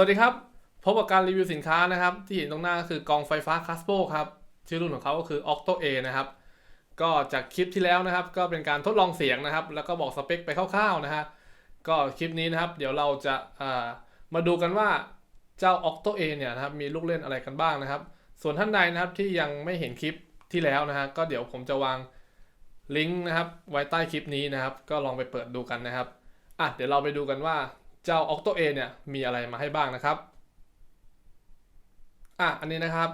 วัสดีครับ พบกับการรีวิวสินค้านะครับ ที่เห็นตรงหน้าก็คือกองไฟฟ้าคัสโปครับ ชื่อรุ่นของเขาก็คือ Octo A นะครับ ก็จากคลิปที่แล้วนะครับ ก็เป็นการทดลองเสียงนะครับ แล้วก็บอกสเปคไปคร่าวๆนะฮะก็คลิปนี้นะครับ เดี๋ยวเราจะามาดูกันว่าเจ้า Octo A เนี่ยนะครับมีลูกเล่นอะไรกันบ้างนะครับ ส่วนท่านใดนะครับที่ยังไม่เห็นคลิปที่แล้วนะฮะก็เดี๋ยวผมจะวางลิงก์นะครับไว้ใต้คลิปนี้นะครับ ก็ลองไปเปิดดูกันนะครับอะเดี๋ยวเราไปดูกันว่า เจ้า Octo A เนี่ยมีอะไรมาให้บ้างนะครับอะอันนี้นะครับ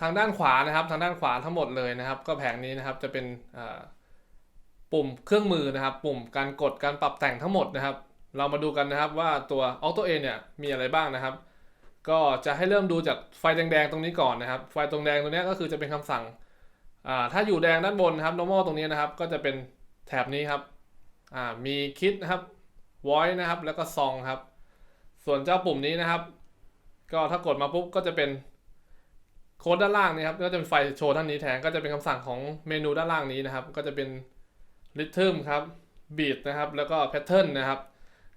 ทางด้านขวานะครับทางด้านขวาทั้งหมดเลยนะครับ ก็แผงนี้นะครับจะเป็นปุ่มเครื่องมือนะครับ ปุ่มการกดการปรับแต่งทั้งหมดนะครับ เรามาดูกันนะครับว่าตัว Octo A เนี่ยมีอะไรบ้างนะครับ ก็จะให้เริ่มดูจากไฟแดงๆตรงนี้ก่อนนะครับ ไฟตรงแดงตรงนี้ก็คือจะเป็นคำสั่งถ้าอยู่แดงด้านบนนะครับ normal ตรงนี้นะครับ ก็จะเป็นแถบนี้ครับมีคิดนะครับ voice นะครับ แล้วก็ song ครับ ส่วนเจ้าปุ่มนี้นะครับ ก็ถ้ากดมาปุ๊บก็จะเป็นโค้ดด้านล่างนี่ครับ ก็จะเป็นไฟโชว์ท่านนี้แทน ก็จะเป็นคำสั่งของเมนูด้านล่างนี้นะครับ ก็จะเป็น rhythm ครับ beat นะครับ แล้วก็ pattern นนะครับ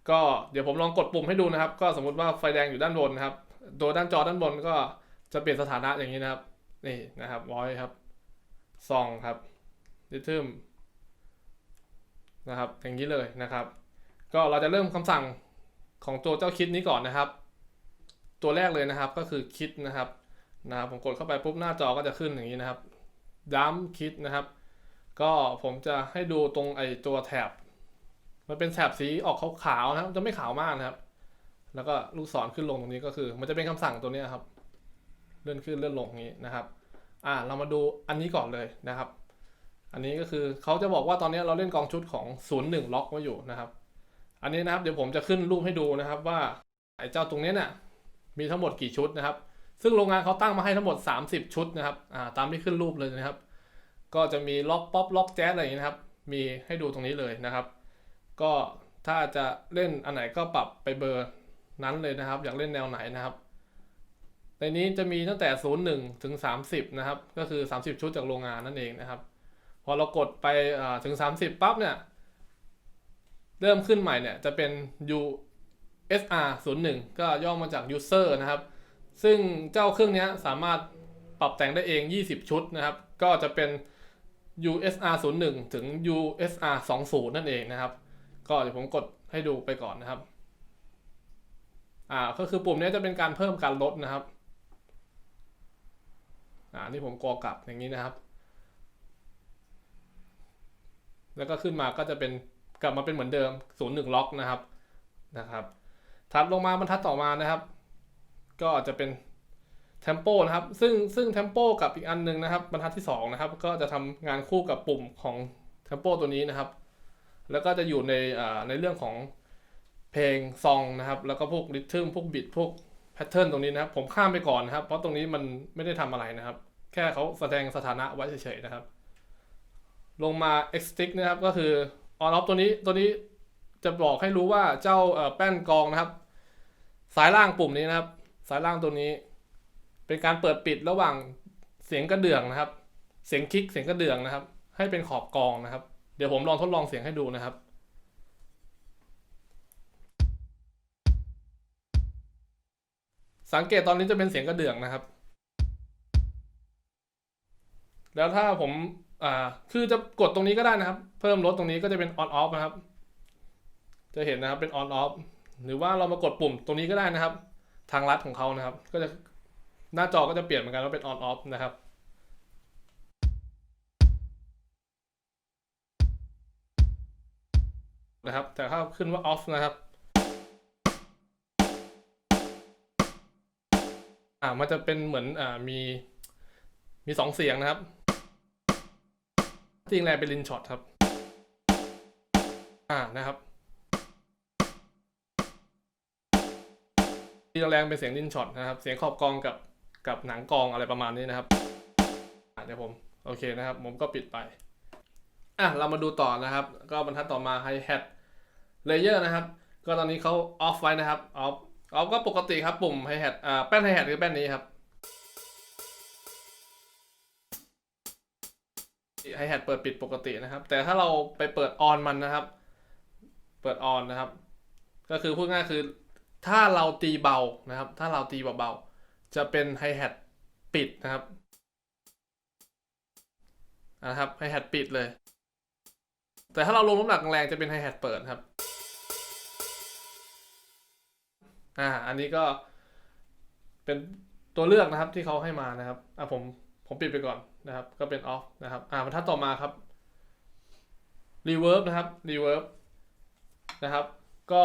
ก็เดี๋ยวผมลองกดปุ่มให้ดูนะครับ ก็สมมุติว่าไฟแดงอยู่ด้านบนนะครับตัวด้านจอด้านบนก็จะเปลี่ยนสถานะอย่างนี้นะครับ นี่นะครับ voice ครับ song ครับ rhythm นะครับ อย่างนี้เลยนะครับ ก็เราจะเริ่มคำสั่งของตัวเจ้าคิดนี้ก่อนนะครับ ตัวแรกเลยนะครับก็คือคิดนะครับนะครับ ผมกดเข้าไปปุ๊บหน้าจอก็จะขึ้นอย่างนี้นะครับดัมคิดนะครับ ก็ผมจะให้ดูตรงไอ้ตัวแถบ มันเป็นแถบสีออกขาวๆนะครับ จะไม่ขาวมากนะครับ แล้วก็ลูกศรขึ้นลงตรงนี้ก็คือ มันจะเป็นคำสั่งตัวนี้ครับ เลื่อนขึ้นเลื่อนลงอย่างนี้นะครับ อ่าเรามาดูอันนี้ก่อนเลยนะครับ อันนี้ก็คือเขาจะบอกว่าตอนนี้เราเล่นกองชุดของ 0 1 ล็อกไว้อยู่นะครับ อันนี้นะครับเดี๋ยวผมจะขึ้นรูปให้ดูนะครับว่าไอ้เจ้าตรงนี้เนี่ยมีทั้งหมดกี่ชุดนะครับ ซึ่งโรงงานเขาตั้งมาให้ทั้งหมด 30 ชุดนะครับาตามที่ขึ้นรูปเลยนะครับ ก็จะมีล็อกป๊อปล็อกแจ๊สอะไรอย่างนี้นะครับ มีให้ดูตรงนี้เลยนะครับ ก็ถ้าจะเล่นอันไหนก็ปรับไปเบอร์นั้นเลยนะครับ อยากเล่นแนวไหนนะครับในนี้จะมีตั้งแต่ 01 ถึง 30 นะครับ ก็คือ 30 ชุดจากโรงงานนั่นเองนะครับ พอเรากดไปอ่าถึง 30 ปั๊บเนี่ย เริ่มขึ้นใหม่เนี่ยจะเป็น USR 01ก็ย่อมาจาก user นะครับ ซึ่งเจ้าเครื่องนี้สามารถปรับแต่งได้เอง 20 ชุดนะครับ ก็จะเป็น USR 01ถึง USR 20นั่นเองนะครับ ก็เดี๋ยวผมกดให้ดูไปก่อนนะครับ อ่าก็คือปุ่มนี้จะเป็นการเพิ่มการลดนะครับ อ่านี่ผมกอกลับอย่างนี้นะครับ แล้วก็ขึ้นมาก็จะเป็น กลับมาเป็นเหมือนเดิม 01 ล็อกนะครับนะครับถัดลงมาบรรทัดต่อมานะครับ ก็จะเป็น tempo นะครับ ซึ่งซึ่ง tempo กับอีกอันหนึงนะครับ บรรทัดที่2นะครับ ก็จะทำงานคู่กับปุ่มของ tempo ตัวนี้นะครับ แล้วก็จะอยู่ในอ่าในเรื่องของเพลงซองนะครับ แล้วก็พวกริทึมพวกบิดพวกแพทเทิร์นตรงนี้นะครับ ผมข้ามไปก่อนนะครับ เพราะตรงนี้มันไม่ได้ทำอะไรนะครับ แค่เขาแสดงสถานะไว้เฉยๆนะครับ ลงมา X stick นะครับก็คือ on off ตัวนี้ตัวนี้จะบอกให้รู้ว่าเจ้าแป้นกองนะครับ สายล่างปุ่มนี้นะครับ สายล่างตัวนี้ เป็นการเปิดปิดระหว่างเสียงกระเดื่องนะครับ เสียงคลิกเสียงกระเดื่องนะครับ ให้เป็นขอบกองนะครับ เดี๋ยวผมลองทดลองเสียงให้ดูนะครับสังเกตตอนนี้จะเป็นเสียงกระเดื่องนะครับ แล้วถ้าผม อ่าคือจะกดตรงนี้ก็ได้นะครับ เพิ่มลดตรงนี้ก็จะเป็น on off นะครับ จะเห็นนะครับเป็น on off หรือว่าเรามากดปุ่มตรงนี้ก็ได้นะครับ ทางลัดของเขานะครับ ก็จะหน้าจอก็จะเปลี่ยนเหมือนกันว่าเป็น on off นะครับนะครับ แต่ถ้าขึ้นว่า off นะครับอ่ามันจะเป็นเหมือนอ่ามีมีสองเสียงนะครับ จริงแรงเป็นลินช็อตครับ อ่านะครับที่แรงเป็นเสียงลินช็อตนะครับ เสียงขอบกองกับกับหนังกองอะไรประมาณนี้นะครับเดี๋ยวผมโอเคนะครับ ผมก็ปิดไป อะเรามาดูต่อนะครับ ก็บรรทัดต่อมา Hi Hat Layer นะครับ ก็ตอนนี้เขาออฟไว้นะครับออฟออฟก็ปกติครับปุ่ม Hi Hat อ่าแป้น Hi Hat คือแป้นนี้ครับ ไฮแฮทเปิดปิดปกตินะครับ แต่ถ้าเราไปเปิดออนมันนะครับ เปิดออนนะครับ ก็คือพูดง่ายคือถ้าเราตีเบานะครับ ถ้าเราตีเบาๆจะเป็นไฮแฮทปิดนะครับนะครับไฮแฮทปิดเลย แต่ถ้าเราลงน้ำหนักแรงจะเป็นไฮแฮทเปิดครับอ่าอันนี้ก็เป็นตัวเลือกนะครับที่เขาให้มานะครับอะผมผมปิดไปก่อน นะครับ ก็เป็นออฟนะครับ อ่าบรรทัดต่อมาครับ reverb นะครับ reverb นะครับ ก็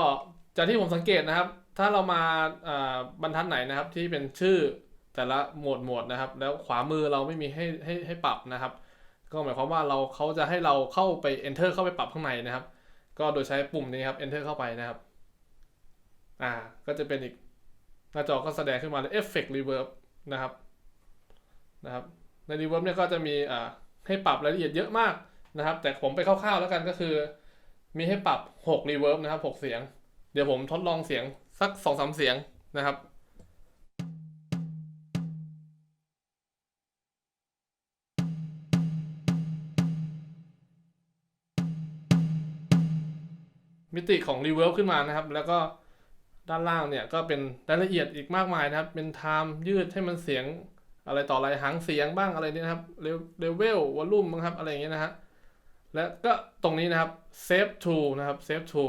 จากที่ผมสังเกตนะครับ ถ้าเรามาอ่าบรรทัดไหนนะครับ ที่เป็นชื่อแต่ละหมวดหมวดนะครับ แล้วขวามือเราไม่มีให้ให้ให้ปรับนะครับ ก็หมายความว่าเราเขาจะให้เราเข้าไป enter เข้าไปปรับข้างในนะครับ ก็โดยใช้ปุ่มนี้ครับ enter เข้าไปนะครับ อ่า ก็จะเป็นอีกหน้าจอก็แสดงขึ้นมาเลย effect reverb นะครับ นะครับ ใน reverb เนี่ยก็จะมีอ่าให้ปรับรายละเอียดเยอะมากนะครับ แต่ผมไปคร่าวๆแล้วกันก็คือ มีให้ปรับ6 reverb นะครับ6เสียง เดี๋ยวผมทดลองเสียงสัก2-3เสียงนะครับมิติของ reverb ขึ้นมานะครับ แล้วก็ด้านล่างเนี่ยก็เป็นรายละเอียดอีกมากมายนะครับ เป็น time ยืดให้มันเสียง อะไรต่ออะไรหางเสียงบ้างอะไรเนี่ยนะครับเลเวลวอลลุ่มบ้างครับอะไรอย่างเงี้ยนะฮะและก็ตรงนี้นะครับ save to นะครับ save to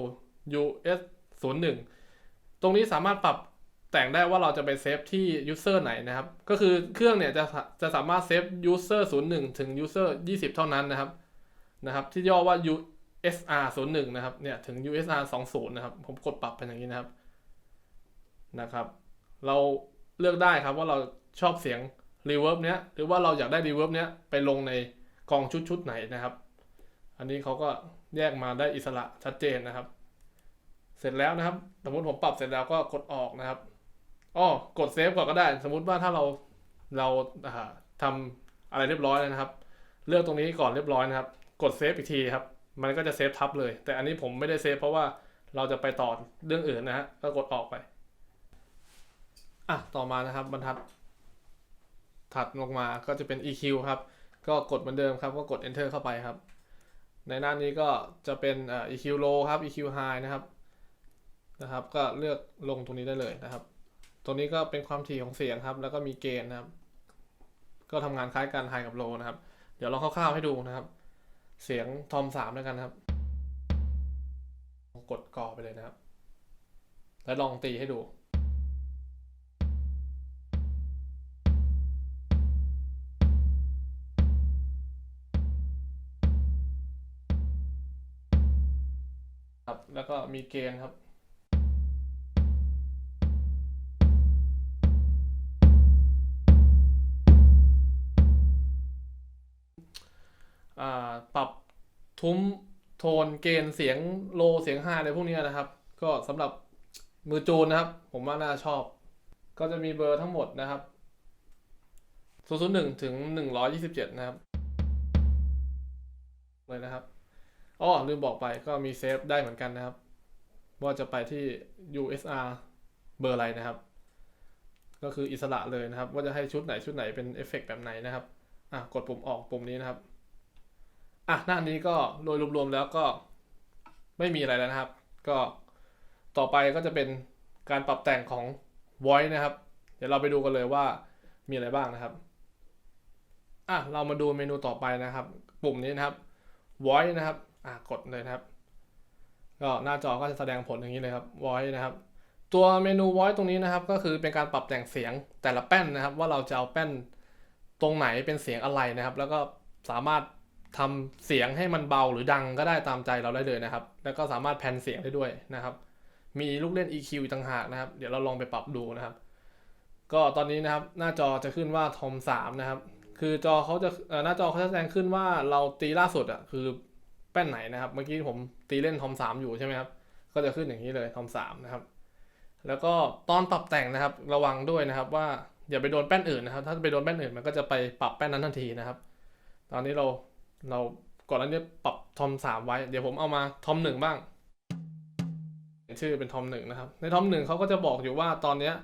us 0 1ตรงนี้สามารถปรับแต่งได้ว่าเราจะไปเซฟที่ user ไหนนะครับ ก็คือเครื่องเนี่ยจะจะสามารถเซฟ user 0 1 ถึง user 20 เท่านั้นนะครับนะครับ ที่ย่อว่า USR 0 1นะครับเนี่ยถึง USR 2 0นะครับ ผมกดปรับเป็นอย่างนี้นะครับนะครับ เราเลือกได้ครับว่าเราชอบเสียง reverb เนี้ยหรือว่าเราอยากได้ reverb เนี้ยไปลงในกองชุดชุดไหนนะครับ อันนี้เขาก็แยกมาได้อิสระชัดเจนนะครับ เสร็จแล้วนะครับ สมมติผมปรับเสร็จแล้วก็กดออกนะครับอ้อกดเซฟก่อนก็ได้ สมมุติว่าถ้าเราเราอ่าทำอะไรเรียบร้อยแล้วนะครับ เลือกตรงนี้ก่อนเรียบร้อยนะครับ กดเซฟอีกทีครับ มันก็จะเซฟทับเลย แต่อันนี้ผมไม่ได้เซฟเพราะว่าเราจะไปต่อเรื่องอื่นนะฮะก็กดออกไปอะต่อมานะครับบรรทัด ถัดลงมาก็จะเป็น EQ ครับ ก็กดเหมือนเดิมครับ ก็กด enter เข้าไปครับ ในหน้านี้ก็จะเป็น EQ low ครับ EQ high นะครับ นะครับ ก็เลือกลงตรงนี้ได้เลยนะครับ ตรงนี้ก็เป็นความถี่ของเสียงครับ แล้วก็มีเกณฑ์นะครับ ก็ทำงานคล้ายกัน high กับ low นะครับ เดี๋ยวลองคร่าวๆให้ดูนะครับ เสียงทอมสามด้วยกันครับ กดก่อไปเลยนะครับ แล้วลองตีให้ดู ครับ แล้วก็มีเกณฑ์ครับปรับทุ้มโทนเกณฑ์เสียงโลเสียงไฮอะไรพวกนี้นะครับ ก็สำหรับมือจูนนะครับ ผมว่าน่าชอบ ก็จะมีเบอร์ทั้งหมดนะครับ001ถึง 127 นะครับ อ๋อลืมบอกไปก็มีเซฟได้เหมือนกันนะครับ ว่าจะไปที่ USR เบอร์อะไรนะครับ ก็คืออิสระเลยนะครับ ว่าจะให้ชุดไหนชุดไหนเป็นเอฟเฟกต์แบบไหนนะครับ อะกดปุ่มออกปุ่มนี้นะครับ อะหน้านี้ก็โดยรวมๆแล้วก็ไม่มีอะไรแล้วนะครับ ก็ต่อไปก็จะเป็นการปรับแต่งของ voice นะครับ เดี๋ยวเราไปดูกันเลยว่ามีอะไรบ้างนะครับ อะเรามาดูเมนูต่อไปนะครับ ปุ่มนี้นะครับ voice นะครับ อะกดเลยนะครับ ก็หน้าจอก็จะแสดงผลอย่างนี้เลยครับ voice นะครับ ตัวเมนู voice ตรงนี้นะครับ ก็คือเป็นการปรับแต่งเสียงแต่ละแป้นนะครับ ว่าเราจะเอาแป้นตรงไหนเป็นเสียงอะไรนะครับ แล้วก็สามารถทำเสียงให้มันเบาหรือดังก็ได้ตามใจเราได้เลยนะครับ แล้วก็สามารถแพนเสียงได้ด้วยนะครับ มีลูกเล่น EQ อีกต่างหากนะครับ เดี๋ยวเราลองไปปรับดูนะครับ ก็ตอนนี้นะครับหน้าจอจะขึ้นว่า Tom 3นะครับ คือจอเขาจะหน้าจอเขาจะแสดงขึ้นว่าเราตีล่าสุดอะคือ แป้นไหนนะครับ เมื่อกี้ผมตีเล่น Tom 3อยู่ใช่ไหมครับ ก็จะขึ้นอย่างนี้เลย Tom 3นะครับ แล้วก็ตอนปรับแต่งนะครับ ระวังด้วยนะครับ ว่าอย่าไปโดนแป้นอื่นนะครับ ถ้าไปโดนแป้นอื่นมันก็จะไปปรับแป้นนั้นทันทีนะครับ ตอนนี้เราเราก่อนหน้านี้ปรับทอมสามไว้ เดี๋ยวผมเอามาทอมหนึ่งบ้าง ชื่อเป็นทอมหนึ่งนะครับ ในทอมหนึ่งเขาก็จะบอกอยู่ว่าตอนเนี้ย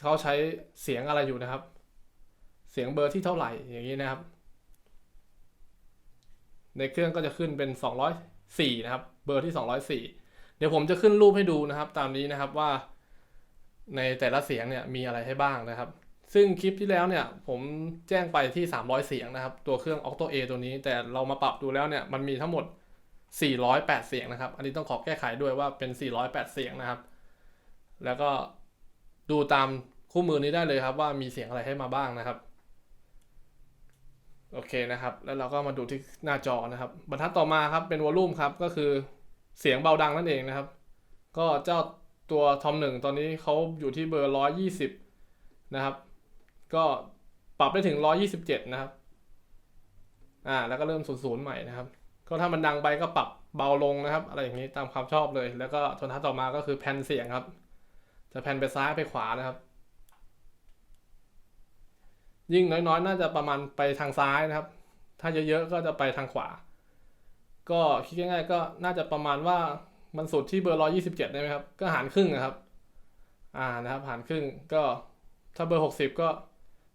เขาใช้เสียงอะไรอยู่นะครับ เสียงเบอร์ที่เท่าไหร่อย่างนี้นะครับ ในเครื่องก็จะขึ้นเป็น 204 นะครับ เบอร์ที่ 204 เดี๋ยวผมจะขึ้นรูปให้ดูนะครับ ตามนี้นะครับว่า ในแต่ละเสียงเนี่ยมีอะไรให้บ้างนะครับ ซึ่งคลิปที่แล้วเนี่ยผมแจ้งไปที่ 300 เสียงนะครับ ตัวเครื่อง Octo A ตัวนี้ แต่เรามาปรับดูแล้วเนี่ยมันมีทั้งหมด 408 เสียงนะครับ อันนี้ต้องขอแก้ไขด้วยว่าเป็น 408 เสียงนะครับ แล้วก็ดูตามคู่มือนี้ได้เลยครับว่ามีเสียงอะไรให้มาบ้างนะครับ โอเคนะครับ แล้วเราก็มาดูที่หน้าจอนะครับ บรรทัดต่อมาครับเป็นวอลลุ่มครับ ก็คือเสียงเบาดังนั่นเองนะครับ ก็เจ้าตัวทอมหนึ่งตอนนี้เขาอยู่ที่เบอร์ร้อยยี่สิบนะครับ ก็ปรับได้ถึงร้อยี่สิบเจ็ดนะครับ อ่า แล้วก็เริ่มศูนย์ศูนย์ใหม่นะครับ ก็ถ้ามันดังไปก็ปรับเบาลงนะครับ อะไรอย่างนี้ตามความชอบเลย แล้วก็โทนทัศต่อมาก็คือแผ่นเสียงครับ จะแผ่นไปซ้ายไปขวานะครับ ยิ่งน้อยๆ น่าจะประมาณไปทางซ้ายนะครับ ถ้าเยอะๆ ก็จะไปทางขวา ก็คิดง่ายๆ ก็น่าจะประมาณว่ามันสุดที่เบอร์ร้อยี่สิบเจ็ดได้ไหมครับ ก็หารครึ่งนะครับ อ่านะครับ หารครึ่งก็ถ้าเบอร์หกสิบก็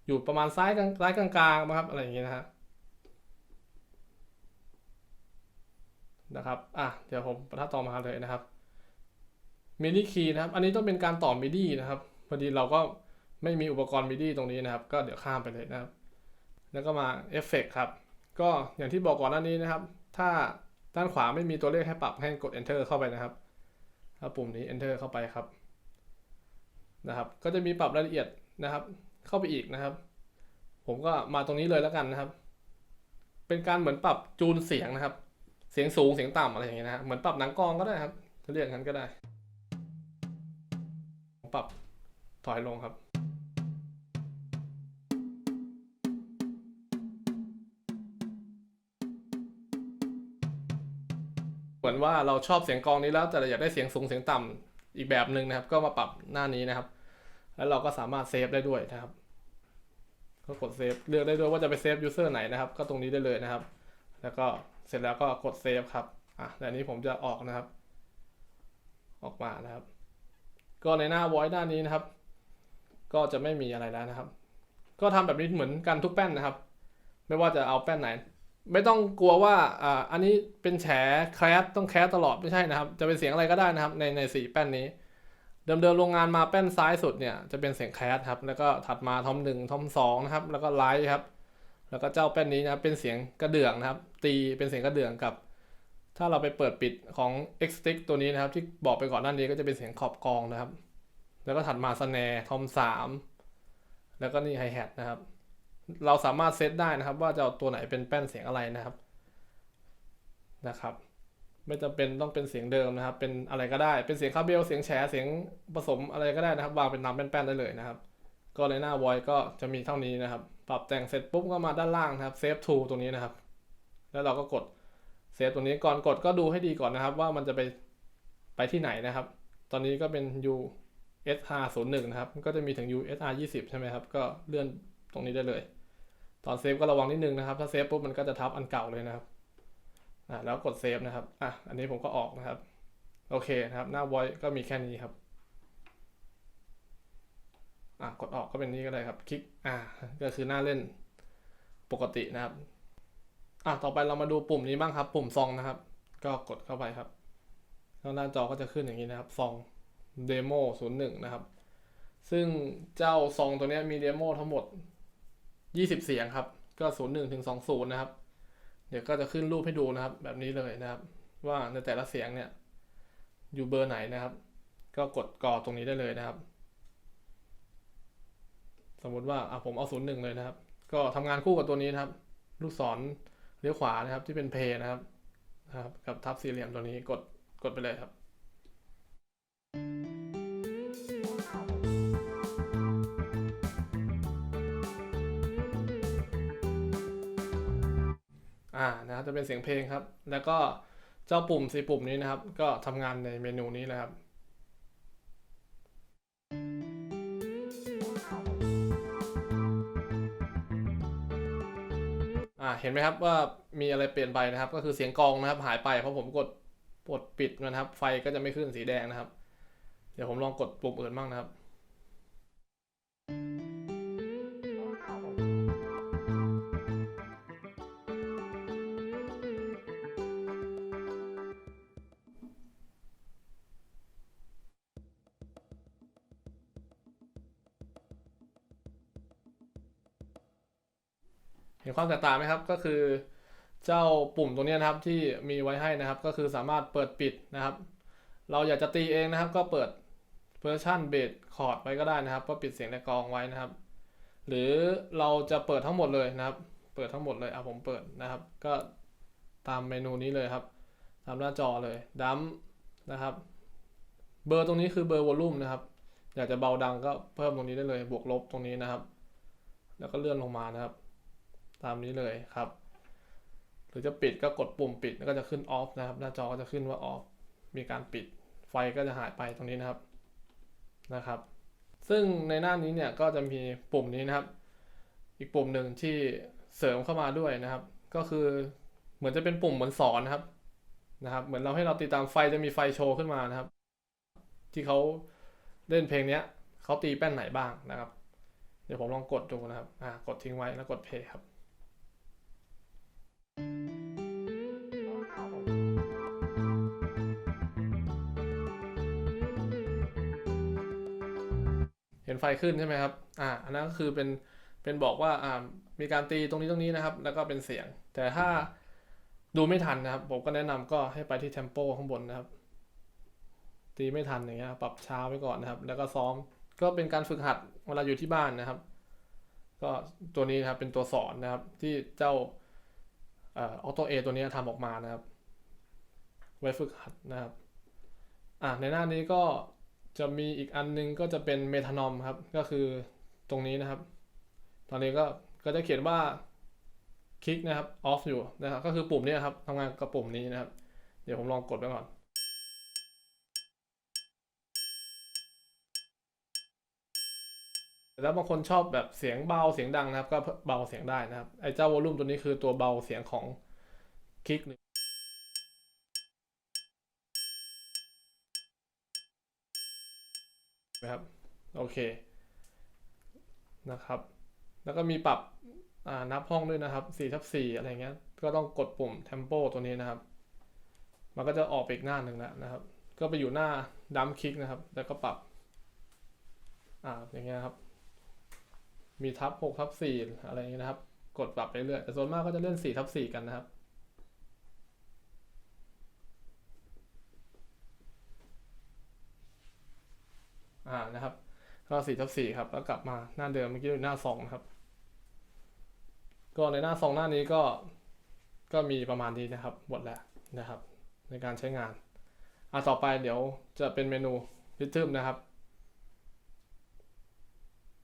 อยู่ประมาณซ้ายกลางซ้ายกลางๆนะครับ อะไรอย่างนี้นะฮะนะครับ อะ เดี๋ยวผมประทับต่อมาเลยนะครับมิดิคีย์นะครับ อันนี้ต้องเป็นการต่อมิดีนะครับ พอดีเราก็ ไม่มีอุปกรณ์มิดีตรงนี้นะครับ ก็เดี๋ยวข้ามไปเลยนะครับ แล้วก็มาเอฟเฟกครับ ก็อย่างที่บอกก่อนหน้านี้นะครับ ถ้าด้านขวาไม่มีตัวเลขให้ปรับให้กด enter เข้าไปนะครับถ้าปุ่มนี้ enter เข้าไปครับ นะครับ ก็จะมีปรับรายละเอียดนะครับ เข้าไปอีกนะครับ ผมก็มาตรงนี้เลยแล้วกันนะครับ เป็นการเหมือนปรับจูนเสียงนะครับ เสียงสูงเสียงต่ำอะไรอย่างเงี้ยนะฮะเหมือนปรับหนังกองก็ได้ครับจะเรียกงั้นก็ได้ ปรับถอยลงครับ เหมือนว่าเราชอบเสียงกองนี้แล้วแต่เราอยากได้เสียงสูงเสียงต่ำอีกแบบหนึ่งนะครับ ก็มาปรับหน้านี้นะครับ แล้วเราก็สามารถเซฟได้ด้วยนะครับ ก็กดเซฟเลือกได้ด้วยว่าจะไปเซฟยูเซอร์ไหนนะครับ ก็ตรงนี้ได้เลยนะครับ แล้วก็เสร็จแล้วก็กดเซฟครับอะแต่อันนี้ผมจะออกนะครับ ออกมานะครับ ก็ในหน้า voice ด้านนี้นะครับ ก็จะไม่มีอะไรแล้วนะครับ ก็ทำแบบนี้เหมือนกันทุกแป้นนะครับ ไม่ว่าจะเอาแป้นไหน ไม่ต้องกลัวว่าอ่าอันนี้เป็นแฉแคสต้องแคสตลอดไม่ใช่นะครับ จะเป็นเสียงอะไรก็ได้นะครับ ในในสี่แป้นนี้ เดิมเดิมโรงงานมาแป้นซ้ายสุดเนี่ยจะเป็นเสียงแคสครับแล้วก็ถัดมาทอมหนึ่งทอมสองนะครับแล้วก็ไลท์ครับ แล้วก็เจ้าแป้นนี้นะครับเป็นเสียงกระเดื่องนะครับ ตีเป็นเสียงกระเดื่องกับ ถ้าเราไปเปิดปิดของ X Stick ตัวนี้นะครับ ที่บอกไปก่อนหน้านี้ก็จะเป็นเสียงขอบกองนะครับ แล้วก็ถัดมาสแนร์ทอมสามแล้วก็นี่ไฮแฮทนะครับ เราสามารถเซตได้นะครับ ว่าจะเอาตัวไหนเป็นแป้นเสียงอะไรนะครับนะครับ ไม่จำเป็นต้องเป็นเสียงเดิมนะครับ เป็นอะไรก็ได้เป็นเสียงคาเบลเสียงแฉเสียงผสมอะไรก็ได้นะครับ วางเป็นน้ำเป็นแป้นได้เลยนะครับ ก็ในหน้า voice ก็จะมีเท่านี้นะครับ ปรับแต่งเสร็จปุ๊บก็มาด้านล่างนะครับ save to ตรงนี้นะครับ แล้วเราก็กดเซฟตรงนี้ก่อนกดก็ดูให้ดีก่อนนะครับ ว่ามันจะไปไปที่ไหนนะครับ ตอนนี้ก็เป็น USR 0 1 นะครับ ก็จะมีถึง USR 20 ใช่ไหมครับ ก็เลื่อนตรงนี้ได้เลย ตอนเซฟก็ระวังนิดนึงนะครับ ถ้าเซฟปุ๊บมันก็จะทับอันเก่าเลยนะครับอ่าแล้วกดเซฟนะครับอะอันนี้ผมก็ออกนะครับ โอเคนะครับ หน้า voice ก็มีแค่นี้ครับอะกดออกก็เป็นนี้ก็ได้ครับ คลิกอ่าก็คือหน้าเล่นปกตินะครับอะต่อไปเรามาดูปุ่มนี้บ้างครับ ปุ่มซองนะครับ ก็กดเข้าไปครับแล้วหน้าจอก็จะขึ้นอย่างนี้นะครับซองเดโม01นย์หนึ่งนะครับ ซึ่งเจ้าซองตัวนี้มีเดโมทั้งหมด 20เสียงครับ ก็01ถึง20นย์นะครับ เดี๋ยวก็จะขึ้นรูปให้ดูนะครับ แบบนี้เลยนะครับ ว่าในแต่ละเสียงเนี่ย อยู่เบอร์ไหนนะครับ ก็กดกรอตรงนี้ได้เลยนะครับ สมมติว่าอะผมเอา01เลยนะครับ ก็ทำงานคู่กับตัวนี้นะครับ ลูกศรเลี้ยวขวานะครับที่เป็นเพย์นะครับนะครับ กับทับสี่เหลี่ยมตัวนี้กดกดไปเลยครับ อ่านะครับจะเป็นเสียงเพลงครับ แล้วก็เจ้าปุ่มสีปุ่มนี้นะครับ ก็ทำงานในเมนูนี้นะครับอ่าเห็นไหมครับว่ามีอะไรเปลี่ยนไปนะครับ ก็คือเสียงกองนะครับ หายไปเพราะผมกดกดปิดมันนะครับ ไฟก็จะไม่ขึ้นสีแดงนะครับ เดี๋ยวผมลองกดปุ่มอื่นบ้างนะครับ ความแตกต่างไหมครับก็คือ เจ้าปุ่มตรงนี้นะครับที่มีไว้ให้นะครับ ก็คือสามารถเปิดปิดนะครับ เราอยากจะตีเองนะครับ ก็เปิดเ e อร์ชันเบสคอร์ดไว้ก็ได้นะครับ ก็ปิดเสียงในกองไว้นะครับ หรือเราจะเปิดทั้งหมดเลยนะครับ เปิดทั้งหมดเลยอะผมเปิดนะครับ ก็ตามเมนูนี้เลยครับ ตามหน้าจอเลยดัมนะครับ เบอร์ตรงนี้คือเบอร์วอลลุ่มนะครับ อยากจะเบาดังก็เพิ่มตรงนี้ได้เลย บวกลบตรงนี้นะครับ แล้วก็เลื่อนลงมานะครับ ตามนี้เลยครับ หรือจะปิดก็กดปุ่มปิดแล้วก็จะขึ้นออฟนะครับ หน้าจอก็จะขึ้นว่าออฟมีการปิด ไฟก็จะหายไปตรงนี้นะครับนะครับ ซึ่งในหน้านี้เนี่ยก็จะมีปุ่มนี้นะครับ อีกปุ่มหนึ่งที่เสริมเข้ามาด้วยนะครับ ก็คือเหมือนจะเป็นปุ่มเหมือนสอนนะครับนะครับ เหมือนเราให้เราติดตามไฟจะมีไฟโชว์ขึ้นมานะครับ ที่เขาเล่นเพลงเนี้ยเขาตีแป้นไหนบ้างนะครับ เดี๋ยวผมลองกดดูนะครับ อ่ากดทิ้งไว้แล้วกดเพย์ครับ เห็นไฟขึ้นใช่ไหมครับ อ่า อันนั้นก็คือเป็น เป็นบอกว่า อ่า มีการตีตรงนี้ตรงนี้นะครับ แล้วก็เป็นเสียง แต่ถ้าดูไม่ทันนะครับ ผมก็แนะนำก็ให้ไปที่เทมโปข้างบนนะครับ ตีไม่ทันอย่างเงี้ย ปรับช้าไว้ก่อนนะครับ แล้วก็ซ้อม ก็เป็นการฝึกหัดเวลาอยู่ที่บ้านนะครับ ก็ตัวนี้นะครับเป็นตัวสอนนะครับ ที่เจ้า ออโตเอตัวนี้ทำออกมานะครับ ไว้ฝึกหัดนะครับอ่าในหน้านี้ก็จะมีอีกอันนึงก็จะเป็นเมทานอมครับ ก็คือตรงนี้นะครับ ตอนนี้ก็ก็จะเขียนว่าคลิกนะครับออฟอยู่นะครับ ก็คือปุ่มนี้ครับทำงานกับปุ่มนี้นะครับ เดี๋ยวผมลองกดไปก่อน แล้วบางคนชอบแบบเสียงเบาเสียงดังนะครับ ก็เบาเสียงได้นะครับไอ้เจ้าวอลลุ่มตัวนี้คือตัวเบาเสียงของคลิกหนึ่งนะครับโอเคนะครับ แล้วก็มีปรับนับห้องด้วยนะครับ4ทับ4อะไรเงี้ยก็ต้องกดปุ่ม tempo ตัวนี้นะครับ มันก็จะออกไปอีกหน้าหนึ่งแล้วนะครับ ก็ไปอยู่หน้าดัมคลิกนะครับ แล้วก็ปรับอ่าอย่างเงี้ยครับ มีทับ6ทับ4อะไรอย่างเงี้ยนะครับ กดปรับไปเรื่อยแต่ส่วนมากก็จะเล่น4ทับ4กันนะครับอ่านะครับ ก็4ทับ4ครับ แล้วกลับมาหน้าเดิมเมื่อกี้อยู่หน้า2นะครับ ก็ในหน้า2หน้านี้ก็ก็มีประมาณนี้นะครับหมดแล้วนะครับ ในการใช้งานอ่าต่อไปเดี๋ยวจะเป็นเมนูริทึมนะครับ